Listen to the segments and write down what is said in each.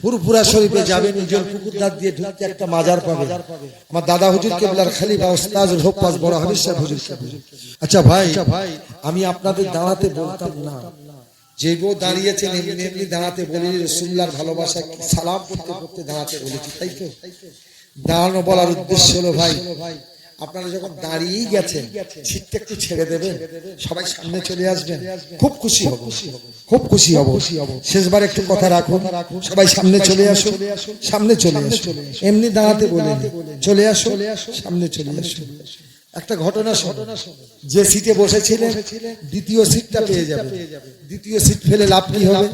ফুরফুরা শরীফে যাবেন নিজের পুকুর ধার দিয়ে ঢুকতে একটা মাজার পাবে। আমার দাদা হুজুর কেবলার খালিফা ওস্তাজুল হোপ্পাস বড় হাবিজ সাহেব হুজুর আচ্ছা ভাই, আমি আপনাদের দাঁড়াতে বলতাম না। যে গো দাঁড়িয়েছেন, এমনি এমনি দাঁড়াতে বলি রসুল্লার ভালোবাসা সালাম করতে করতে দাঁড়াতে বলেছি, তাই তো? দাঁড়ানো বলার উদ্দেশ্য হলো ভাই আপনারা যখন দাঁড়িয়েই গেছেন সিটটা একটু ছেড়ে দেবেন, সবাই সামনে চলে আসবেন। খুব খুশি হব। খুব খুশি হব। শেষবার একটু কথা রাখুন। সবাই সামনে চলে আসুন। সামনে চলে আসুন। এমনি দাঁড়াতে বলে চলে আসো সামনে চলে আসুন। একটা ঘটনা ঘটনা যে সিটে বসেছিলেন, দ্বিতীয় সিটটা পেয়ে যাবে দ্বিতীয় সিট ফেলে লাভ কি হবে?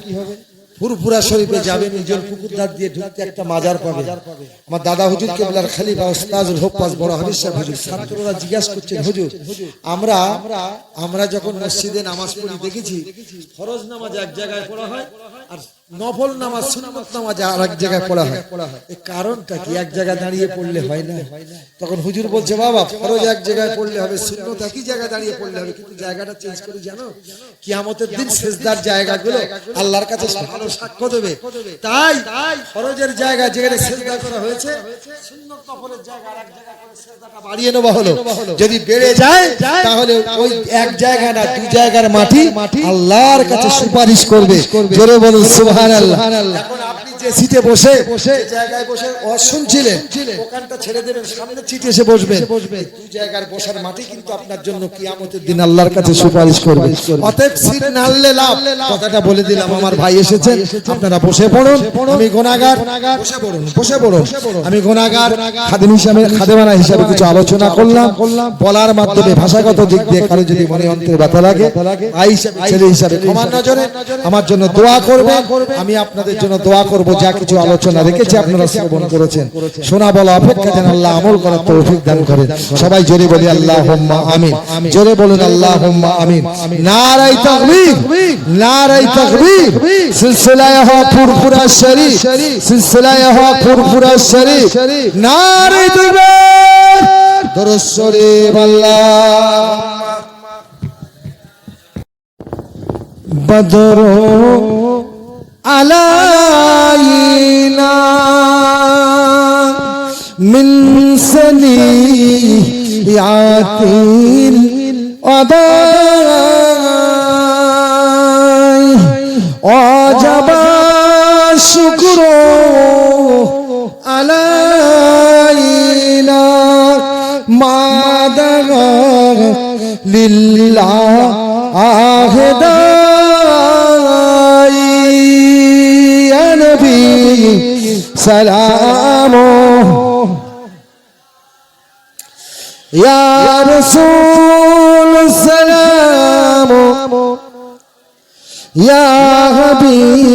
ফুরফুরা শরীফে যাবেন নিজের পুকুর ধার দিয়ে ঢুকতে একটা মাজার পাবে। আমার দাদা হুজুর কেবলার খালিফা ওস্তাজুল হোপ্পাস বড় হাবিজ সাহেব হুজুর, ছাত্ররা জিজ্ঞাসা করছেন হুজুর, আমরা আমরা যখন মসজিদে নামাজ পড়ি, দেখেছি ফরজ নামাজ এক জায়গায় পড়া হয় আর নফল নামাজ, সুন্নত নামাজ আর এক জায়গায় পড়া হয়। এই কারণটা কি? এক জায়গায় দাঁড়িয়ে পড়লে হয় না? তখন হুজুর বলছে, বাবা, ফরজ এক জায়গায় পড়লে হবে, সুন্নত একই জায়গায় দাঁড়িয়ে পড়লে হবে, কিন্তু জায়গাটা চেঞ্জ করে জানো? কিয়ামতের দিন সেজদার জায়গাগুলো আল্লাহর কাছে সাক্ষ্য দেবে। তাই ফরজের জায়গা যেখানে সেজদা করা হয়েছে সুন্নত নফলের জায়গা এক জায়গায় করে সেজদাটা বাড়িয়ে নেওয়া হলো। যদি বেড়ে যায় তাহলে ওই এক জায়গা না দুই জায়গার মাটি আল্লাহর কাছে সুপারিশ করবে। জোরে বলুন সুবহানাল্লাহ। এখন যে সিটে বসে জায়গায় বসে ওয়াজ শুনছিলেন ওখানটা ছেড়ে দেবেন সামনে সিটে এসে বসবেন। দুই জায়গার বসার মাটি কিন্তু আপনার জন্য কিয়ামতের দিন আল্লাহর কাছে সুপারিশ করবে। অতএব সিট লাভ। কথাটা বলে দিলাম আমার ভাই এসেছেন আপনারা বসে পড়ুন। আমি গোনাগার বসে পড়ুন। বসে পড়ুন আমি গোনাগার খাদিম হিসাবে খাদেমানা হিসাবে কিছু আলোচনা করলাম। করলাম। বলার মাধ্যমে ভাষাগত দিক দিয়ে কারও যদি মনে অন্তরে ব্যথা লাগে ভাই হিসাবে ছেলে হিসাবে ক্ষমার নজরে আমার জন্য দোয়া করবে আমি আপনাদের জন্য দোয়া করব যা কিছু আলোচনা রেখেছি আপনারা শ্রবণ করেছেন শোনা বলা অপেক্ষা যেন আল্লাহ আমল করার তৌফিক দান করেন সবাই জোরে বলি আল্লাহ আমিন জোরে বলুন আল্লাহ আমিন নারাই তাকবীর নারাই তাকবীর সিলসিলায় হওয়া ফুরফুরা শরীফ সিলসিলায় হওয়া ফুরফুরা শরীফ নারাই তাকবীর দরুদ শরীফ আল্লাহ بدر علينا سنيات الأضاء وجب الشكر علينا ما دعا لله آهداي يا نبي سلامه يا رسول السلام يا حبيب